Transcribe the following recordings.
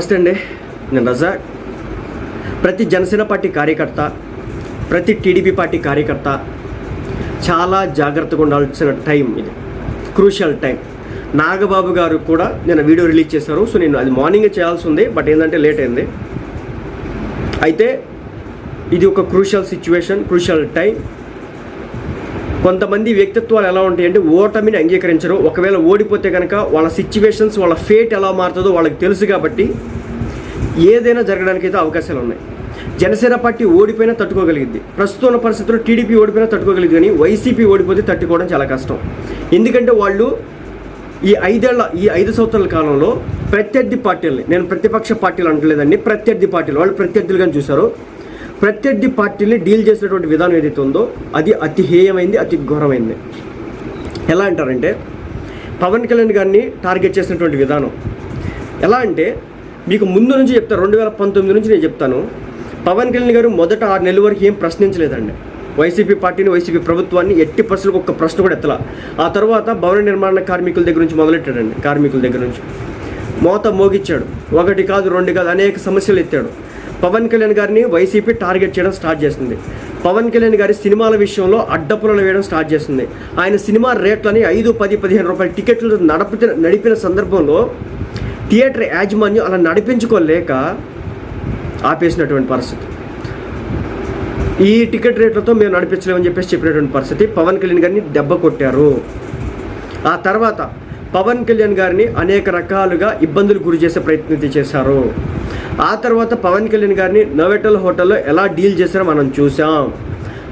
నమస్తే అండి. నేను రజాక్ ప్రతి జనసేన పార్టీ కార్యకర్త ప్రతి టీడీపీ పార్టీ కార్యకర్త చాలా జాగ్రత్తగా ఉండాల్సిన టైం ఇది. Crucial time. నాగబాబు గారు కూడా నేను వీడియో రిలీజ్ చేశారు. సో నేను అది మార్నింగే చేయాల్సి ఉంది బట్ ఏంటంటే లేట్ అయింది. అయితే ఇది ఒక క్రూషియల్ సిచ్యువేషన్ క్రూషియల్ టైం. కొంతమంది వ్యక్తిత్వాలు ఎలా ఉంటాయంటే ఓటమిని అంగీకరించరు. ఒకవేళ ఓడిపోతే కనుక వాళ్ళ సిచ్యువేషన్స్ వాళ్ళ ఫేట్ ఎలా మారుతుందో వాళ్ళకి తెలుసు కాబట్టి ఏదైనా జరగడానికి అయితే అవకాశాలు ఉన్నాయి. జనసేన పార్టీ ఓడిపోయినా తట్టుకోగలిగింది. ప్రస్తుతం ఉన్న పరిస్థితుల్లో టీడీపీ ఓడిపోయినా తట్టుకోగలిగింది కానీ వైసీపీ ఓడిపోతే తట్టుకోవడం చాలా కష్టం. ఎందుకంటే వాళ్ళు ఈ ఐదేళ్ళ ఈ ఐదు సంవత్సరాల కాలంలో ప్రత్యర్థి పార్టీలని నేను ప్రతిపక్ష పార్టీలు అంటలేదండి ప్రత్యర్థి పార్టీలు వాళ్ళు ప్రత్యర్థులుగా చూశారు. ప్రత్యర్థి పార్టీని డీల్ చేసినటువంటి విధానం ఏదైతే ఉందో అది అతి హేయమైంది అతి ఘోరమైంది. ఎలా అంటారంటే పవన్ కళ్యాణ్ గారిని టార్గెట్ చేసినటువంటి విధానం. ఎలా అంటే మీకు ముందు నుంచి చెప్తాను రెండు వేల పంతొమ్మిది నుంచి నేను చెప్తాను. పవన్ కళ్యాణ్ గారు మొదట ఆరు నెలల వరకు ఏం ప్రశ్నించలేదండి. వైసీపీ పార్టీని వైసీపీ ప్రభుత్వాన్ని ఎట్టి పరిస్థితులకు ఒక్క ప్రశ్న కూడా ఎత్తలా. ఆ తర్వాత భవన నిర్మాణ కార్మికుల దగ్గర నుంచి మొదలెట్టాడండి కార్మికుల దగ్గర నుంచి. మోత మోగిచ్చాడు. ఒకటి కాదు రెండు కాదు అనేక సమస్యలు ఎత్తాడు. పవన్ కళ్యాణ్ గారిని వైసీపీ టార్గెట్ చేయడం స్టార్ట్ చేస్తుంది. పవన్ కళ్యాణ్ గారి సినిమాల విషయంలో అడ్డపులను వేయడం స్టార్ట్ చేస్తుంది. ఆయన సినిమా రేట్లని ఐదు పది పదిహేను రూపాయల టికెట్లు నడిపిన నడిపిన సందర్భంలో థియేటర్ యాజమాన్యం అలా నడిపించుకోలేక ఆపేసినటువంటి పరిస్థితి. ఈ టికెట్ రేట్లతో మేము నడిపించలేమని చెప్పేసి చెప్పినటువంటి పరిస్థితి. పవన్ కళ్యాణ్ గారిని దెబ్బ కొట్టారు. ఆ తర్వాత పవన్ కళ్యాణ్ గారిని అనేక రకాలుగా ఇబ్బందులు గురి చేసే ప్రయత్నం చేశారు. ఆ తర్వాత పవన్ కళ్యాణ్ గారిని నోవెటల్ హోటల్లో ఎలా డీల్ చేశారో మనం చూసాం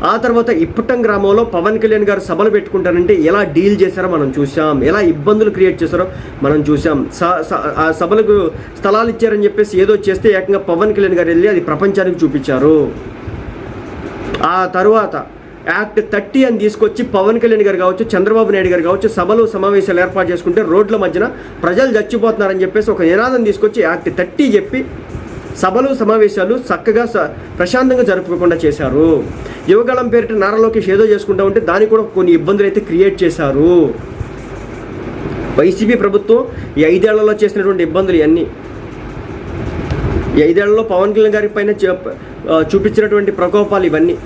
ఆ తర్వాత ఇప్పటం గ్రామంలో పవన్ కళ్యాణ్ గారు సభలు పెట్టుకుంటారంటే ఎలా డీల్ చేశారో మనం చూసాం ఎలా ఇబ్బందులు క్రియేట్ చేశారో మనం చూసాం స- స- ఆ సభలకు స్థలాలు ఇచ్చారని చెప్పేసి ఏదో చేస్తే ఏకంగా పవన్ కళ్యాణ్ గారు వెళ్ళి అది ప్రపంచానికి చూపించారు. ఆ తరువాత యాక్ట్ థర్టీ అని తీసుకొచ్చి పవన్ కళ్యాణ్ గారు కావచ్చు చంద్రబాబు నాయుడు గారు కావచ్చు సభలు సమావేశాలు ఏర్పాటు చేసుకుంటే రోడ్ల మధ్యన ప్రజలు చచ్చిపోతున్నారని చెప్పేసి ఒక నినాదం తీసుకొచ్చి యాక్ట్ థర్టీ చెప్పి సభలు సమావేశాలు చక్కగా స- ప్రశాంతంగా జరుపుకోకుండా చేశారు. యువగళం పేరిట నారా ఏదో చేసుకుంటా ఉంటే దానికి కూడా కొన్ని ఇబ్బందులు అయితే క్రియేట్ చేశారు. వైసీపీ ప్రభుత్వం ఈ ఐదేళ్ళలో చేసినటువంటి ఇబ్బందులు ఇవన్నీ. ఈ ఐదేళ్ళలో పవన్ కళ్యాణ్ గారి పైన చూపించినటువంటి ప్రకోపాలు ఇవన్నీ.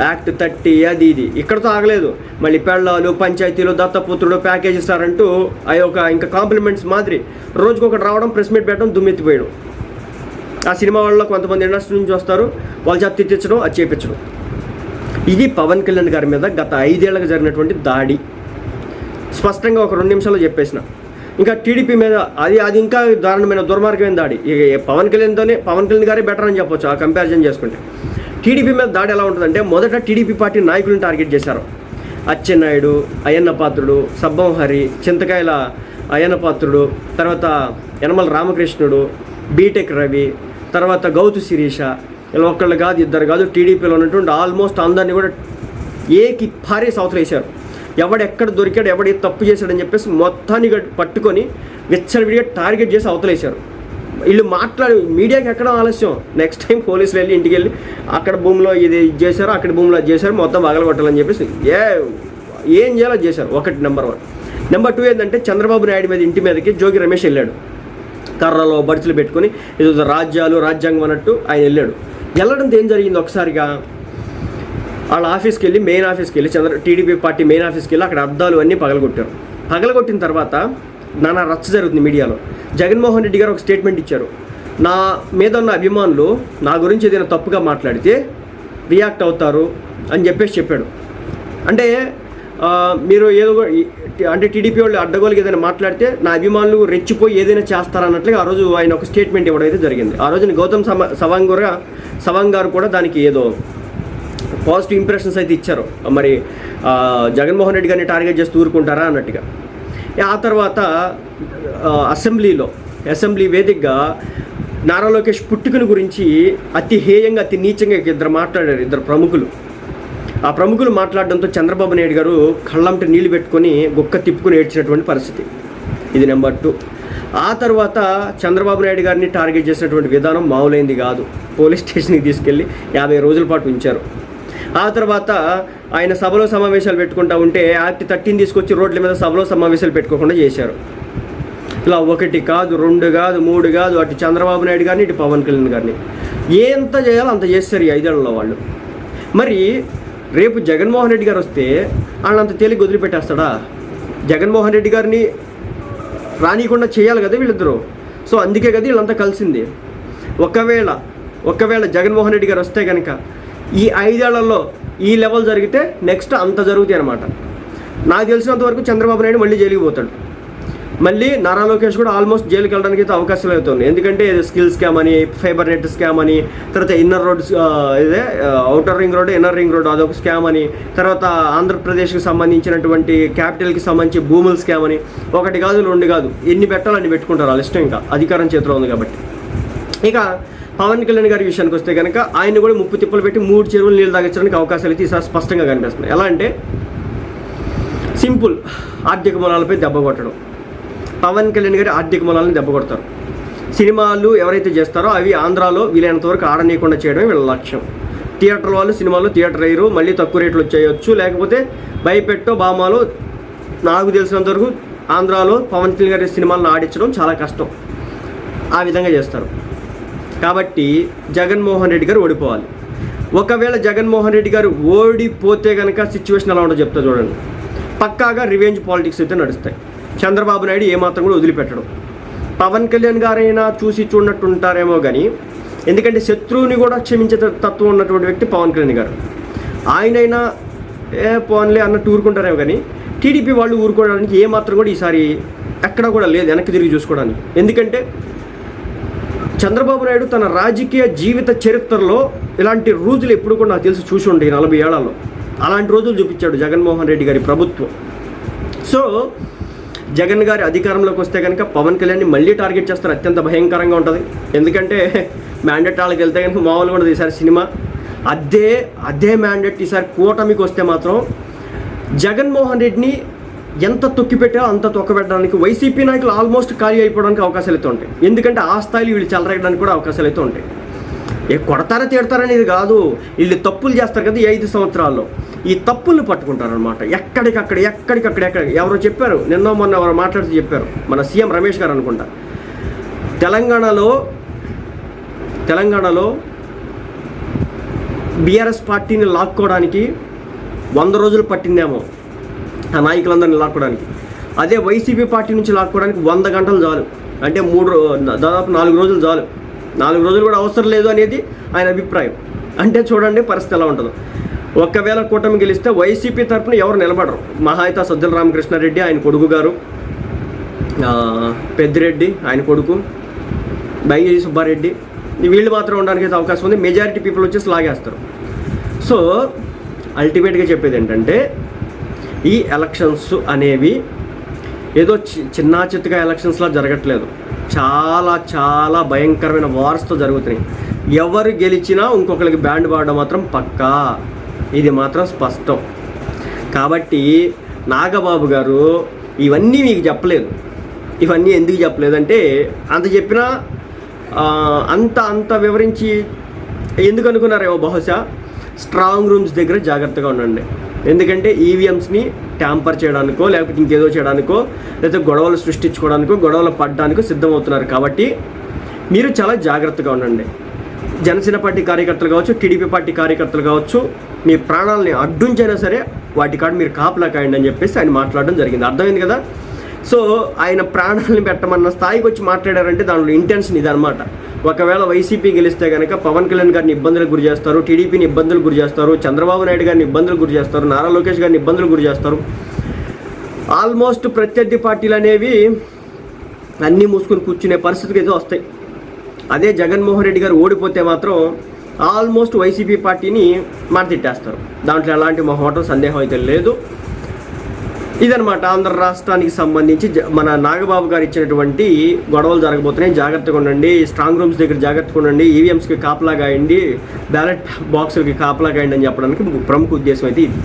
యాక్ట్ థర్టీ అది ఇది. ఇక్కడతో ఆగలేదు. మళ్ళీ పెళ్ళాలు పంచాయతీలు దత్తపుత్రుడు ప్యాకేజ్ ఇస్తారంటూ అవి ఒక ఇంకా కాంప్లిమెంట్స్ మాదిరి రోజుకొకటి రావడం ప్రెస్ మీట్ పెట్టడం దుమ్మెత్తిపోయడం. ఆ సినిమా వాళ్ళలో కొంతమంది ఇండస్ట్రీ నుంచి వస్తారు. వాళ్ళ చేత తిట్టించడం అది చేపించడం. ఇది పవన్ కళ్యాణ్ గారి మీద గత ఐదేళ్ళకు జరిగినటువంటి దాడి. స్పష్టంగా ఒక రెండు నిమిషాల్లో చెప్పేసిన. ఇంకా టీడీపీ మీద అది అది ఇంకా దారుణమైన దుర్మార్గమైన దాడి. పవన్ కళ్యాణ్తోనే పవన్ కళ్యాణ్ గారే బెటర్ అని చెప్పొచ్చు ఆ కంపారిజన్ చేసుకుంటే. టీడీపీ మీద దాడి ఎలా ఉంటుందంటే మొదట టీడీపీ పార్టీ నాయకులను టార్గెట్ చేశారు. అచ్చెన్నాయుడు అయ్యన్న పాత్రుడు సబ్బం హరి చింతకాయల అయ్యన్న పాత్రుడు తర్వాత యనమల రామకృష్ణుడు బీటెక్ రవి తర్వాత గౌతు శిరీష ఇలా ఒక్కళ్ళు కాదు ఇద్దరు కాదు టీడీపీలో ఉన్నటువంటి ఆల్మోస్ట్ అందరినీ కూడా ఏకి పారేసి అవతలేశారు ఎవడెక్కడ దొరికాడు ఎవడు తప్పు చేశాడని చెప్పేసి మొత్తాన్ని పట్టుకొని విచ్చలవిడిగా టార్గెట్ చేసి అవతలేశారు వీళ్ళు మాట్లాడి మీడియాకి ఎక్కడ ఆలస్యం? నెక్స్ట్ టైం పోలీసులు వెళ్ళి ఇంటికి వెళ్ళి అక్కడ భూమిలో ఇది ఇది చేశారు అక్కడ భూమిలో అది చేశారు మొత్తం పగలగొట్టాలని చెప్పేసి ఏ ఏం చేయాలో చేశారు. ఒకటి నెంబర్ వన్ నెంబర్ టూ ఏంటంటే చంద్రబాబు నాయుడు మీద ఇంటి మీదకి జోగి రమేష్ వెళ్ళాడు. కర్రలో బడిసలు పెట్టుకొని ఏదో రాజ్యాలు రాజ్యాంగం అన్నట్టు ఆయన వెళ్ళాడు. వెళ్ళడంతో ఏం జరిగింది ఒకసారిగా? వాళ్ళ ఆఫీస్కి వెళ్ళి మెయిన్ ఆఫీస్కి వెళ్ళి చంద్ర టీడీపీ పార్టీ మెయిన్ ఆఫీస్కి వెళ్ళి అక్కడ అద్దాలు అన్నీ పగలగొట్టారు. పగలగొట్టిన తర్వాత నానా రచ్చ జరుగుతుంది మీడియాలో. జగన్మోహన్ రెడ్డి గారు ఒక స్టేట్మెంట్ ఇచ్చారు. నా మీద ఉన్న అభిమానులు నా గురించి ఏదైనా తప్పుగా మాట్లాడితే రియాక్ట్ అవుతారు అని చెప్పేసి చెప్పాడు. అంటే మీరు ఏదో అంటే టీడీపీ వాళ్ళు అడ్డగోలుగా ఏదైనా మాట్లాడితే నా అభిమానులు రెచ్చిపోయి ఏదైనా చేస్తారన్నట్లుగా ఆ రోజు ఆయన ఒక స్టేట్మెంట్ ఇవ్వడం అయితే జరిగింది. ఆ రోజున గౌతమ్ సవాంగ్ కూడా సవాంగ్ గారు కూడా దానికి ఏదో పాజిటివ్ ఇంప్రెషన్స్ అయితే ఇచ్చారు. మరి జగన్మోహన్ రెడ్డి గారిని టార్గెట్ చేస్తూ ఊరుకుంటారా అన్నట్టుగా. ఆ తర్వాత అసెంబ్లీలో అసెంబ్లీ వేదికగా నారా లోకేష్ పుట్టుకను గురించి అతి హేయంగా అతి నీచంగా ఇద్దరు మాట్లాడారు ఇద్దరు ప్రముఖులు. ఆ ప్రముఖులు మాట్లాడడంతో చంద్రబాబు నాయుడు గారు కళ్ళంట నీళ్ళు పెట్టుకొని గుక్క తిప్పుకొని ఏడ్చినటువంటి పరిస్థితి. ఇది నెంబర్ టూ. ఆ తర్వాత చంద్రబాబు నాయుడు గారిని టార్గెట్ చేసినటువంటి విధానం మామూలైంది కాదు. పోలీస్ స్టేషన్కి తీసుకెళ్ళి యాభై రోజుల పాటు ఉంచారు. ఆ తర్వాత ఆయన సభలో సమావేశాలు పెట్టుకుంటా ఉంటే యాక్ట్ థర్టీన్ తీసుకొచ్చి రోడ్ల మీద సభలో సమావేశాలు పెట్టుకోకుండా చేశారు. ఇలా ఒకటి కాదు రెండు కాదు మూడు కాదు అటు చంద్రబాబు నాయుడు గారిని ఇటు పవన్ కళ్యాణ్ గారిని. ఎంత చేయాలో అంత చేస్తారు ఈ ఐదేళ్ళలో వాళ్ళు. మరి రేపు జగన్మోహన్ రెడ్డి గారు వస్తే వాళ్ళంత తేలిక వదిలిపెట్టేస్తాడా? జగన్మోహన్ రెడ్డి గారిని రానియకుండా చేయాలి కదా వీళ్ళిద్దరూ. సో అందుకే కదా వీళ్ళంతా కలిసింది. ఒకవేళ ఒకవేళ జగన్మోహన్ రెడ్డి గారు వస్తే కనుక ఈ ఐదేళ్ళలో ఈ లెవెల్ జరిగితే నెక్స్ట్ అంత జరుగుతాయి అనమాట నాకు తెలిసినంత వరకు చంద్రబాబు నాయుడు మళ్ళీ జైలుకి పోతాడు. మళ్ళీ నారా లోకేష్ కూడా ఆల్మోస్ట్ జైలుకి వెళ్ళడానికి అయితే అవకాశాలు అవుతుంది ఎందుకంటే ఇది స్కిల్ స్కామ్ అని ఫైబర్ నెట్ స్కామ్ అని తర్వాత ఇన్నర్ రోడ్ ఇదే outer ring road inner ring road అదొక స్కామ్ అని తర్వాత ఆంధ్రప్రదేశ్కి సంబంధించినటువంటి క్యాపిటల్కి సంబంధించి భూముల స్కామ్ అని ఒకటి కాదు రెండు కాదు ఎన్ని పెట్టాలని పెట్టుకుంటారు వాళ్ళ ఇష్టం ఇంకా. అధికారం చేతిలో ఉంది కాబట్టి. ఇక పవన్ కళ్యాణ్ గారి విషయానికి వస్తే కనుక ఆయన కూడా ముప్పు తిప్పలు పెట్టి మూడు చెరువులు నీళ్ళు తాగించడానికి అవకాశాలు అయితే ఈసారి స్పష్టంగా కనిపిస్తున్నాయి. ఎలా అంటే సింపుల్ ఆర్థిక మూలాలపై దెబ్బ కొట్టడం. పవన్ కళ్యాణ్ గారి ఆర్థిక మూలాలను దెబ్బ కొడతారు. సినిమాలు ఎవరైతే చేస్తారో అవి ఆంధ్రాలో వీలైనంత వరకు ఆడనీయకుండా చేయడం వీళ్ళ లక్ష్యం. థియేటర్ వాళ్ళు సినిమాలు థియేటర్ అయ్యారు మళ్ళీ తక్కువ రేట్లు వచ్చేయచ్చు. లేకపోతే భయపెట్టో బామాలో నాకు తెలిసినంత వరకు ఆంధ్రాలో పవన్ కళ్యాణ్ గారి సినిమాలను ఆడించడం చాలా కష్టం. ఆ విధంగా చేస్తారు. కాబట్టి జగన్మోహన్ రెడ్డి గారు ఓడిపోవాలి. ఒకవేళ జగన్మోహన్ రెడ్డి గారు ఓడిపోతే కనుక సిచ్యువేషన్ ఎలా ఉంటుందో చెప్తా చూడండి. పక్కాగా రివెంజ్ పాలిటిక్స్ అయితే నడుస్తాయి. చంద్రబాబు నాయుడు ఏమాత్రం కూడా వదిలిపెట్టడం. పవన్ కళ్యాణ్ గారైనా చూసి చూడనట్టు ఉంటారేమో కానీ ఎందుకంటే శత్రువుని కూడా క్షమించే త- తత్వం ఉన్నటువంటి వ్యక్తి పవన్ కళ్యాణ్ గారు. ఆయనైనా ఏ పోన్లే అన్నట్టు ఊరుకుంటారేమో కానీ టీడీపీ వాళ్ళు ఊరుకోవడానికి ఏమాత్రం కూడా ఈసారి ఎక్కడ కూడా లేదు వెనక్కి తిరిగి చూసుకోవడానికి. ఎందుకంటే చంద్రబాబు నాయుడు తన రాజకీయ జీవిత చరిత్రలో ఇలాంటి రోజులు ఎప్పుడు కూడా నాకు తెలిసి చూసి ఉండే నలభై ఏళ్ళలో. అలాంటి రోజులు చూపించాడు జగన్మోహన్ రెడ్డి గారి ప్రభుత్వం. సో జగన్ గారి అధికారంలోకి వస్తే కనుక పవన్ కళ్యాణ్ని మళ్ళీ టార్గెట్ చేస్తారు. అత్యంత భయంకరంగా ఉంటుంది. ఎందుకంటే మ్యాండేట్ వాళ్ళకి వెళ్తే కనుక మామూలుగా ఉండదు ఈసారి సినిమా. అదే అదే మ్యాండేట్ ఈసారి కూటమికి వస్తే మాత్రం జగన్మోహన్ రెడ్డిని ఎంత తొక్కి పెట్టాలో అంత తొక్కబెట్టడానికి వైసీపీ నాయకులు ఆల్మోస్ట్ ఖాళీ అయిపోవడానికి అవకాశాలు అయితే ఉంటాయి. ఎందుకంటే ఆ స్థాయిలో వీళ్ళు చెలరేయడానికి కూడా అవకాశాలు అయితే ఉంటాయి. ఏ కొడతారా తిడతారనేది కాదు. వీళ్ళు తప్పులు చేస్తారు కదా ఈ ఐదు సంవత్సరాల్లో. ఈ తప్పుల్ని పట్టుకుంటారనమాట ఎక్కడికక్కడ ఎక్కడికక్కడ ఎక్కడ ఎవరో చెప్పారు. నిన్న మొన్న ఎవరో మాట్లాడుతూ చెప్పారు. మన సీఎం రమేష్ గారు అనుకుంటా. తెలంగాణలో తెలంగాణలో బీఆర్ఎస్ పార్టీని లాక్కోవడానికి వంద రోజులు పట్టిందేమో ఆ నాయకులందరినీ లాక్కోవడానికి. అదే వైసీపీ పార్టీ నుంచి లాక్కోవడానికి వంద గంటలు చాలు. అంటే మూడు దాదాపు నాలుగు రోజులు చాలు. నాలుగు రోజులు కూడా అవసరం లేదు అనేది ఆయన అభిప్రాయం. అంటే చూడండి పరిస్థితి ఎలా ఉంటుందో. ఒకవేళ కూటమి గెలిస్తే వైసీపీ తరపున ఎవరు నిలబడరు. మహాయిత సజ్జల రామకృష్ణారెడ్డి ఆయన కొడుకు గారు పెద్దిరెడ్డి ఆయన కొడుకు బయ్యి సుబ్బారెడ్డి వీళ్ళు మాత్రం ఉండడానికి అయితే అవకాశం ఉంది. మెజారిటీ పీపుల్ వచ్చేసి లాగేస్తారు. సో అల్టిమేట్గా చెప్పేది ఏంటంటే ఈ ఎలక్షన్స్ అనేవి ఏదో చి చిన్న చిత్తగా ఎలక్షన్స్లా జరగట్లేదు. చాలా చాలా భయంకరమైన వార్స్తో జరుగుతున్నాయి. ఎవరు గెలిచినా ఇంకొకరికి బ్యాండ్ పాడడం మాత్రం పక్కా. ఇది మాత్రం స్పష్టం. కాబట్టి నాగబాబు గారు ఇవన్నీ మీకు చెప్పలేదు. ఇవన్నీ ఎందుకు చెప్పలేదంటే అంత చెప్పినా అంత అంత వివరించి ఎందుకు అనుకున్నారేమో బహుశా? స్ట్రాంగ్ రూమ్స్ దగ్గర జాగ్రత్తగా ఉండండి. ఎందుకంటే ఈవీఎంస్ని ట్యాంపర్ చేయడానికో లేకపోతే ఇంకేదో చేయడానికో లేకపోతే గొడవలు సృష్టించుకోవడానికో గొడవలు పడడానికో సిద్ధమవుతున్నారు కాబట్టి మీరు చాలా జాగ్రత్తగా ఉండండి. జనసేన పార్టీ కార్యకర్తలు కావచ్చు టీడీపీ పార్టీ కార్యకర్తలు కావచ్చు మీ ప్రాణాలని అడ్డుంచైనా సరే వాటి కాడ మీరు కాపలా కాయండి అని చెప్పేసి ఆయన మాట్లాడడం జరిగింది. అర్థమైంది కదా? సో ఆయన ప్రాణాలను పెట్టమన్న స్థాయికి వచ్చి మాట్లాడారంటే దానిలో ఇంటెన్షన్ ఇదనమాట ఒకవేళ వైసీపీ గెలిస్తే కనుక పవన్ కళ్యాణ్ గారిని ఇబ్బందులకు గురి చేస్తారు టీడీపీని ఇబ్బందులకు గురి చేస్తారు చంద్రబాబు నాయుడు గారిని ఇబ్బందులకు గురి చేస్తారు నారా లోకేష్ గారిని ఇబ్బందులకు గురి చేస్తారు. ఆల్మోస్ట్ ప్రత్యర్థి పార్టీలు అనేవి అన్నీ మూసుకొని కూర్చునే పరిస్థితికి అయితే వస్తాయి. అదే జగన్మోహన్ రెడ్డి గారు ఓడిపోతే మాత్రం ఆల్మోస్ట్ వైసీపీ పార్టీని తిట్టేస్తారు దాంట్లో ఎలాంటి మొహమాటం సందేహం అయితే లేదు. ఇదనమాట ఆంధ్ర రాష్ట్రానికి సంబంధించి మన నాగబాబు గారు ఇచ్చినటువంటి గొడవలు జరగబోతున్నాయి. జాగ్రత్తగా ఉండండి. స్ట్రాంగ్ రూమ్స్ దగ్గర జాగ్రత్తగా ఉండండి. ఈవీఎంస్కి కాపలా గాయండి బ్యాలెట్ బాక్సులకి కాపలా గాయండి అని చెప్పడానికి ప్రముఖ ఉద్దేశం అయితే ఇది.